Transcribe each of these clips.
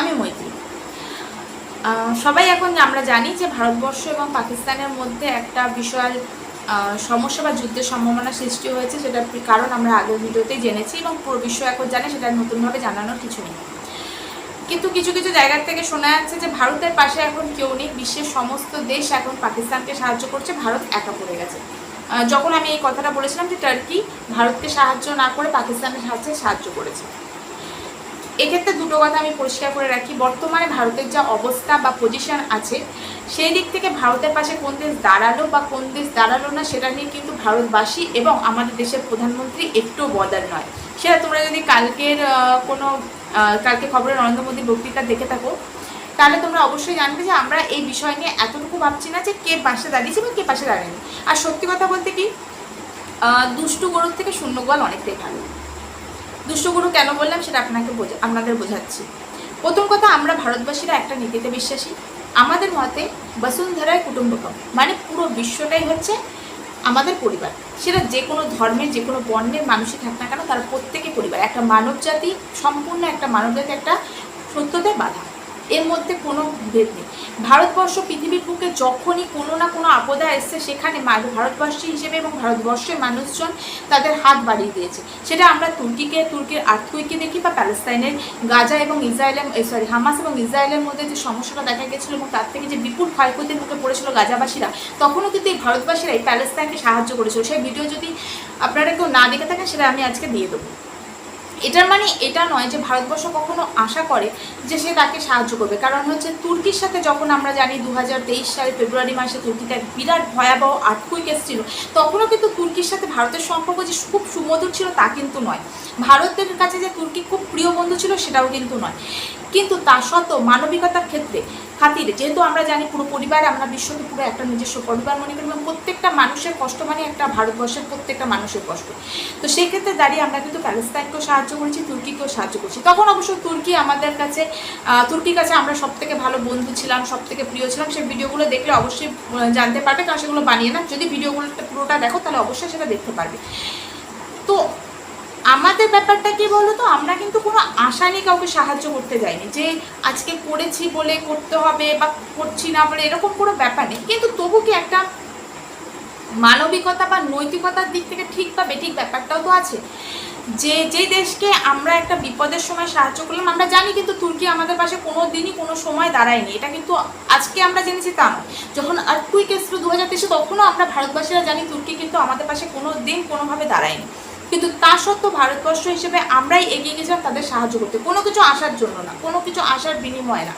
আমি মৈত্রী। সবাই এখন আমরা জানি যে ভারতবর্ষ এবং পাকিস্তানের মধ্যে একটা বিশাল সমস্যা বা যুদ্ধের সম্ভাবনা সৃষ্টি হয়েছে, সেটার কারণ আমরা আগের ভিডিওতেই জেনেছি এবং পুরো বিশ্ব এখন জানে, সেটা নতুনভাবে জানানোর কিছু নেই। কিন্তু কিছু কিছু জায়গার থেকে শোনা যাচ্ছে যে ভারতের পাশে এখন কেউ নেই, বিশ্বের সমস্ত দেশ এখন পাকিস্তানকে সাহায্য করছে, ভারত একা পড়ে গেছে। যখন আমি এই কথাটা বলেছিলাম যে টার্কি ভারতকে সাহায্য না করে পাকিস্তানের সাহায্যে সাহায্য করেছে। এক্ষেত্রে দুটো কথা আমি পরিষ্কার করে রাখি। বর্তমানে ভারতের যা অবস্থা বা পজিশন আছে, সেই দিক থেকে ভারতের পাশে কোন দেশ দাঁড়াল বা কোন দেশ দাঁড়াল না, সেটা নিয়ে কিন্তু ভারতবাসী এবং আমাদের দেশের প্রধানমন্ত্রী একটু বদার নয়। সেটা তোমরা যদি কালকের কোনো কালকে খবরে নরেন্দ্র মোদীর বক্তৃতা দেখে থাকো, তাহলে তোমরা অবশ্যই জানবে যে আমরা এই বিষয় নিয়ে এতটুকু ভাবছি না যে কে পাশে দাঁড়িয়েছে এবং কে পাশে দাঁড়ায়নি। আর সত্যি কথা বলতে কি দুষ্টু গরুর থেকে শূন্য গোয়াল অনেকটাই ভালো। দুষ্টগুরু কেন বললাম সেটা আপনাকে বোঝা আপনাদের বোঝাচ্ছি। প্রথম কথা, আমরা ভারতবাসীরা একটা নীতিতে বিশ্বাসী। আমাদের মতে বসুন্ধরায় কুটুম্বকম মানে পুরো বিশ্বটাই হচ্ছে আমাদের পরিবার। সেটা যে কোনো ধর্মের, যে কোনো বর্ণের মানুষই থাক না কেন, তারা প্রত্যেকে পরিবার। একটা মানব জাতি সম্পূর্ণ একটা মানব জাতি একটা সত্যতে বাধা। এর মধ্যে কোনো ভেদ নেই। ভারতবর্ষ পৃথিবীর বুকে যখনই কোনো না কোনো আপদা এসছে, সেখানে ভারতবর্ষী হিসেবে এবং ভারতবর্ষের মানুষজন তাদের হাত বাড়িয়ে দিয়েছে। সেটা আমরা তুর্কিকে, তুর্কির আর্থকুইকে দেখি বা প্যালেস্তাইনের, গাজা এবং ইসরায়েলের সরি হামাস এবং ইসরায়েলের মধ্যে যে সমস্যাটা দেখা গেছিল এবং তার থেকে যে বিপুল ক্ষয়ক্ষতির মুখে পড়েছিল গাজাবাসীরা, তখনও কিন্তু এই ভারতবাসীরা এই প্যালেস্তাইনকে সাহায্য করেছিল। সেই ভিডিও যদি আপনারা কেউ না দেখে থাকেন, সেটা আমি আজকে দিয়ে দেবো। এটার মানে এটা নয় যে ভারতবর্ষ কখনো আশা করে যে সে তাকে সাহায্য করবে। কারণ হচ্ছে তুর্কির সাথে যখন আমরা জানি দু হাজার তেইশ সালে ফেব্রুয়ারি মাসে তুর্কিতে এক বিরাট ভয়াবহ আর্থকুইক এসেছিল, তখনও কিন্তু তুর্কির সাথে ভারতের সম্পর্ক যে খুব সুমধুর ছিল তা কিন্তু নয়। ভারতের কাছে যে তুর্কি খুব প্রিয় বন্ধু ছিল সেটাও কিন্তু নয়। কিন্তু তা সত্ত্বেও মানবিকতার ক্ষেত্রে খাতিরে। যেহেতু আমরা জানি পুরো পরিবার, আমরা বিশ্বকে পুরো একটা নিজস্ব পরিবার মনে করি, এবং প্রত্যেকটা মানুষের কষ্ট মানে একটা ভারতবর্ষের প্রত্যেকটা মানুষের কষ্ট। তো সেই ক্ষেত্রে দাঁড়িয়ে আমরা কিন্তু প্যালেস্তাইনকেও সাহায্য করেছি, তুর্কিকেও সাহায্য করছি। তখন অবশ্য তুর্কি আমাদের কাছে তুর্কির কাছে আমরা সব থেকে ভালো বন্ধু ছিলাম সব থেকে প্রিয় ছিলাম। সেই ভিডিওগুলো দেখলে অবশ্যই জানতে পারবে, কারণ সেগুলো বানিয়ে না। যদি ভিডিওগুলো পুরোটা দেখো, তাহলে অবশ্যই সেটা দেখতে পারবে। তো আমাদের ব্যাপারটা কি বলো তো আমরা কিন্তু কোনো আশা নিয়ে কাউকে সাহায্য করতে যাইনি যে আজকে করেছি বলে করতে হবে বা করছি না বলে এরকম কোনো ব্যাপার নেই। কিন্তু তবু কি একটা মানবিকতা বা নৈতিকতার দিক থেকে ঠিক বা বেঠিক ব্যাপারটাও তো আছে। যে যে দেশকে আমরা একটা বিপদের সময় সাহায্য করলাম, আমরা জানি কিন্তু তুর্কি আমাদের পাশে কোনো দিনই কোনো সময় দাঁড়ায়নি। এটা কিন্তু আজকে আমরা জেনেছি তা নয়। যখন আর্থকুইক এসেছিল দু হাজার তেইশে, তখনও আমরা ভারতবাসীরা জানি তুর্কি কিন্তু আমাদের পাশে কোনো দিন কোনোভাবে দাঁড়ায়নি। কিন্তু তা সত্ত্বেও ভারতবর্ষ হিসেবে আমরাই এগিয়ে গেছিলাম তাদের সাহায্য করতে। কোনো কিছু আসার জন্য না, কোনো কিছু আসার বিনিময়ে না।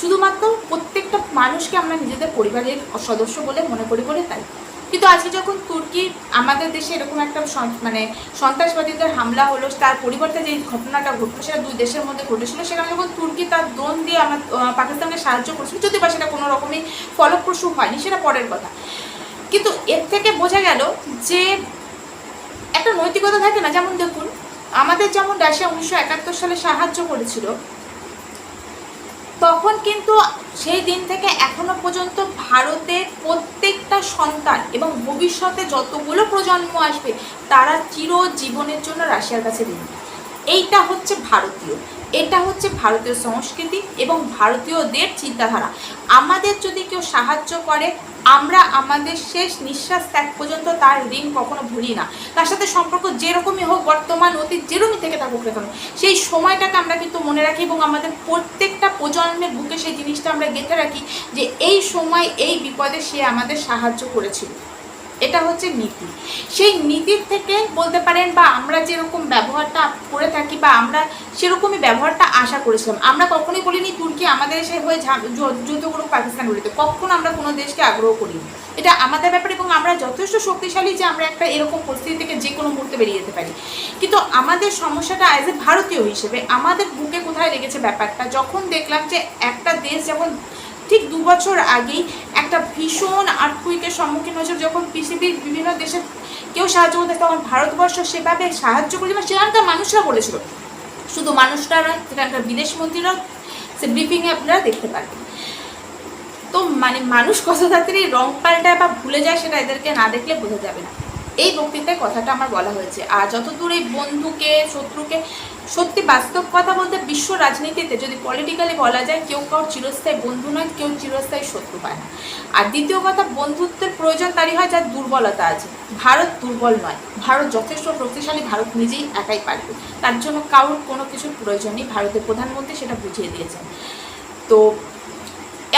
শুধুমাত্র প্রত্যেকটা মানুষকে আমরা নিজেদের পরিবারের সদস্য বলে মনে করি বলে তাই। কিন্তু আজকে যখন তুর্কি আমাদের দেশে এরকম একটা মানে সন্ত্রাসবাদীদের হামলা হলো, তার পরিবর্তে যে ঘটনাটা ঘটলো, সেটা দুই দেশের মধ্যে ঘটেছিল, সেখানে যখন তুর্কি তার দোন দিয়ে আমার পাকিস্তানকে সাহায্য করছিল, যদি বা সেটা কোনো রকমই ফলপ্রসূ হয়নি, সেটা পরের কথা। কিন্তু এর থেকে বোঝা গেল যে একটা নৈতিকতা থাকে না? যেমন দেখুন, আমাদের যেমন রাশিয়া উনিশশো একাত্তর সালে সাহায্য করেছিল, তখন কিন্তু সেই দিন থেকে এখনও পর্যন্ত ভারতের প্রত্যেকটা সন্তান এবং ভবিষ্যতে যতগুলো প্রজন্ম আসবে, তারা চির জীবনের জন্য রাশিয়ার কাছে ঋণী। এইটা হচ্ছে ভারতীয়। এটা হচ্ছে ভারতীয় সংস্কৃতি এবং ভারতীয়দের চিন্তাধারা। আমাদের যদি কেউ সাহায্য করে, আমরা আমাদের শেষ নিঃশ্বাস ত্যাগ পর্যন্ত তার ঋণ কখনো ভুলি না। তার সাথে সম্পর্ক যেরকমই হোক, বর্তমান, অতীত যেরকমই থেকে থাকুক না কেন, সেই সময়টাকে আমরা কিন্তু মনে রাখি এবং আমাদের প্রত্যেকটা প্রজন্মের বুকে সেই জিনিসটা আমরা গেঁথে রাখি যে এই সময়, এই বিপদে সে আমাদের সাহায্য করেছিল। এটা হচ্ছে নীতি। সেই নীতির থেকে বলতে পারেন বা আমরা যেরকম ব্যবহারটা করে থাকি বা আমরা সেরকমই ব্যবহারটা আশা করেছিলাম। আমরা কখনোই বলিনি, তুর্কি আমাদের এসে হয়ে যুদ্ধ করুক পাকিস্তান বিরুদ্ধে কখনো আমরা কোনো দেশকে আগ্রহ করিনি। এটা আমাদের ব্যাপারে এবং আমরা যথেষ্ট শক্তিশালী যে আমরা একটা এরকম পরিস্থিতি থেকে যে কোনো মুহূর্তে বেরিয়ে যেতে পারি। কিন্তু আমাদের সমস্যাটা অ্যাজ এ ভারতীয় হিসেবে আমাদের বুকে কোথায় লেগেছে ব্যাপারটা? যখন দেখলাম যে একটা দেশ যখন ঠিক দু বছর আগেই একটা ভীষণ আর্থকুইকের সম্মুখীন হয়েছিল। যখন পৃথিবীর বিভিন্ন দেশে কেউ সাহায্য করতে তখন ভারতবর্ষ সেভাবে সাহায্য করেছে বা সেখানকার মানুষরা বলেছিল। শুধু মানুষরা নয়, সেখানকার বিদেশ মন্ত্রীরাও সে ব্রিফিংয়ে আপনারা দেখতে পারবেন। তো মানে মানুষ কত তাড়াতাড়ি রং পাল্টায় বা ভুলে যায় সেটা এদেরকে না দেখলে বোঝা যাবে না। এই বক্তৃতায় কথাটা আমার বলা হয়েছে। আর যতদূর এই বন্ধুকে, শত্রুকে সত্যি বাস্তব কথা বলতে বিশ্ব রাজনীতিতে যদি পলিটিক্যালি বলা যায়, কেউ কারোর চিরস্থায়ী বন্ধু নয়, কেউ চিরস্থায়ী শত্রু পায় না। আর দ্বিতীয় কথা, বন্ধুত্বের প্রয়োজন তারই হয় যার দুর্বলতা আছে। ভারত দুর্বল নয়। ভারত যথেষ্ট শক্তিশালী, ভারত নিজেই একাই পারবে। তার জন্য কারোর কোনো কিছুর প্রয়োজন নেই, ভারতের প্রধানমন্ত্রী সেটা বুঝিয়ে দিয়েছেন। তো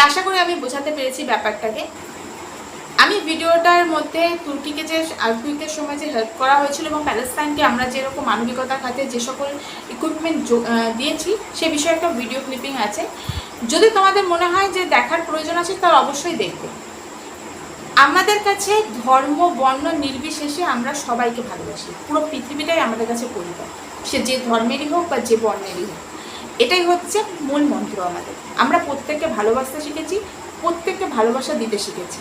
আশা করি আমি বোঝাতে পেরেছি ব্যাপারটাকে। আমি ভিডিওটার মধ্যে তুর্কিকে যে আর্থিকের সময় যে হেল্প করা হয়েছিল এবং প্যালেস্তাইনকে আমরা যেরকম মানবিকতার খাতে যে সকল ইকুইপমেন্ট দিয়েছি, সে বিষয়ে একটা ভিডিও ক্লিপিং আছে। যদি তোমাদের মনে হয় যে দেখার প্রয়োজন আছে, তাহলে অবশ্যই দেখবে। আমাদের কাছে ধর্ম, বর্ণ নির্বিশেষে আমরা সবাইকে ভালোবাসি। পুরো পৃথিবীটাই আমাদের কাছে পরিবার সে যে ধর্মেরই হোক বা যে বর্ণেরই হোক। এটাই হচ্ছে মূল মন্ত্র আমাদের। আমরা প্রত্যেককে ভালোবাসতে শিখেছি, প্রত্যেককে ভালোবাসা দিতে শিখেছি।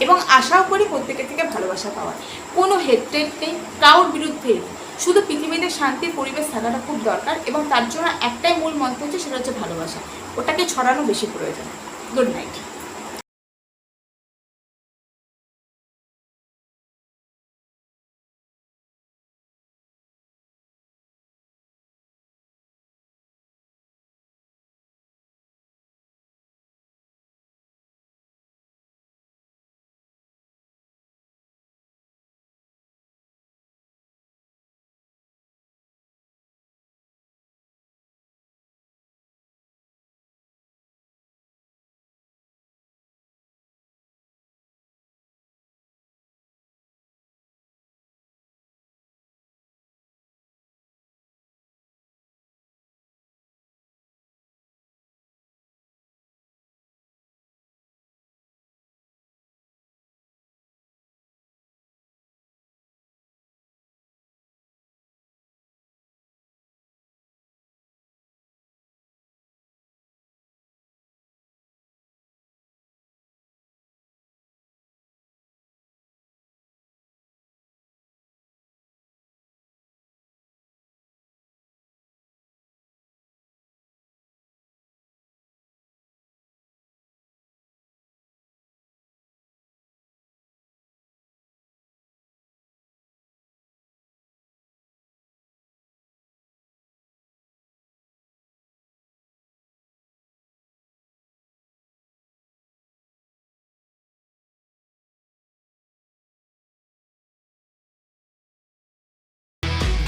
এবং আশাও করি প্রত্যেকের থেকে ভালোবাসা পাওয়ার। কোনো হেডটেড নেই কারোর বিরুদ্ধে। শুধু পৃথিবীতে শান্তির পরিবেশ থাকাটা খুব দরকার এবং তার জন্য একটাই মূল মন্ত্র হচ্ছে, সেটা হচ্ছে ভালোবাসা। ওটাকে ছড়ানো বেশি প্রয়োজন। গুড নাইট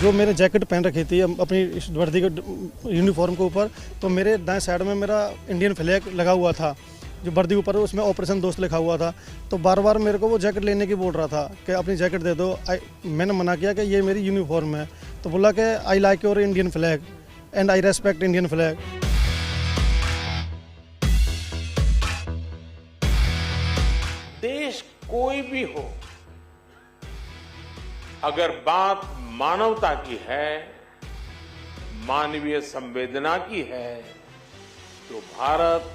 जो मेरे जैकेट पहन रखी थी अपनी वर्दी के यूनिफॉर्म के ऊपर तो मेरे दाएँ साइड में मेरा इंडियन फ्लैग लगा हुआ था, जो वर्दी के ऊपर, उसमें ऑपरेशन दोस्त लिखा हुआ था। तो बार बार मेरे को वो जैकेट लेने की बोल रहा था कि अपनी जैकेट दे दो। मैंने मना किया कि ये मेरी यूनिफॉर्म है। तो बोला कि I like your Indian flag and I respect Indian flag देश कोई भी हो अगर बात मानवता की है, मानवीय संवेदना की है तो भारत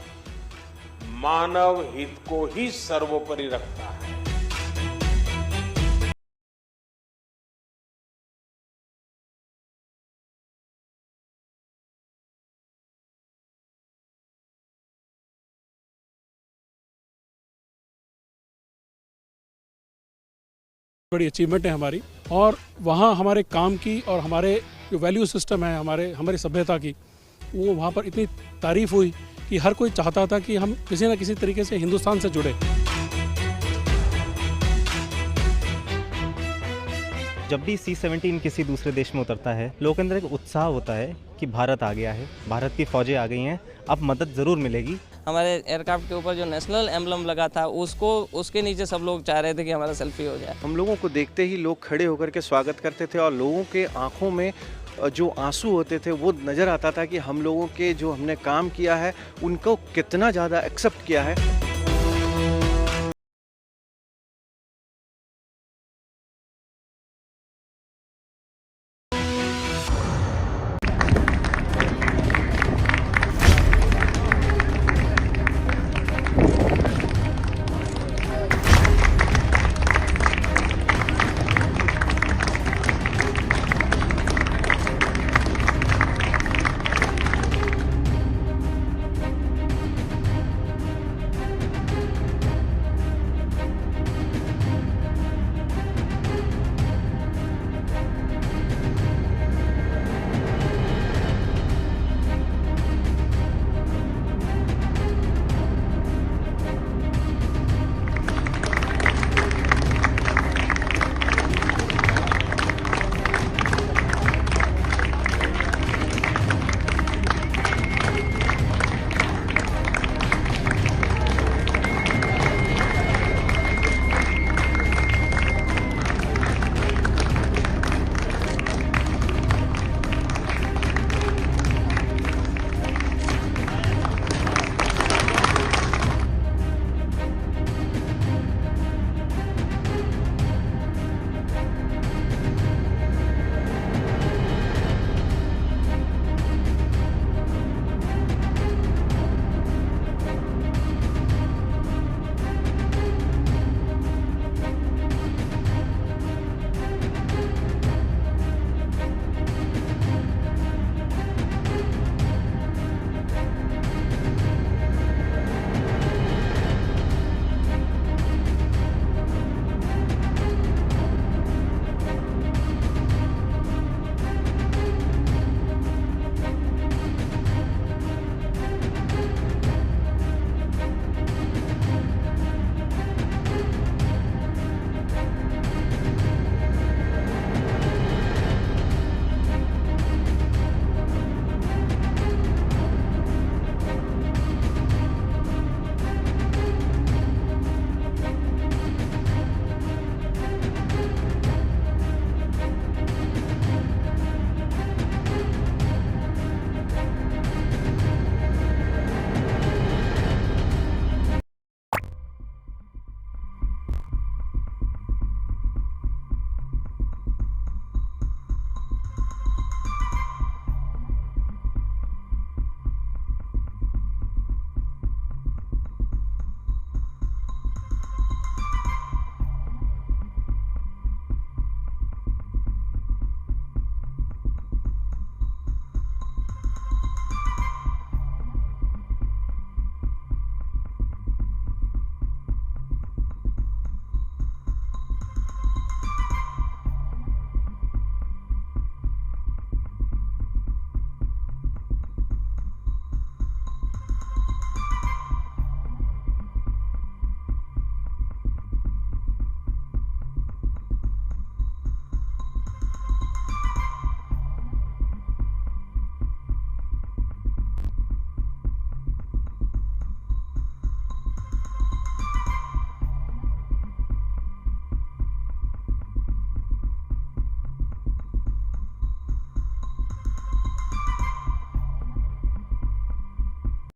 मानव हित को ही सर्वोपरि रखता है। बड़ी अचीवमेंट है हमारी। और वहाँ हमारे काम की और हमारे जो वैल्यू सिस्टम है, हमारे, हमारी सभ्यता की, वो वहाँ पर इतनी तारीफ़ हुई कि हर कोई चाहता था कि हम किसी न किसी तरीके से हिंदुस्तान से जुड़े। जब भी सी सेवेंटीन किसी दूसरे देश में उतरता है लोगों के अंदर एक उत्साह होता है कि भारत आ गया है भारत की फौजें आ गई हैं अब मदद ज़रूर मिलेगी। हमारे एयरक्राफ्ट के ऊपर जो नेशनल एम्बलम लगा था उसको उसके नीचे सब लोग चाह रहे थे कि हमारा सेल्फी हो जाए। हम लोगों को देखते ही लोग खड़े होकर के स्वागत करते थे और लोगों के आँखों में जो आँसू होते थे वो नज़र आता था कि हम लोगों के जो हमने काम किया है उनको कितना ज़्यादा एक्सेप्ट किया है।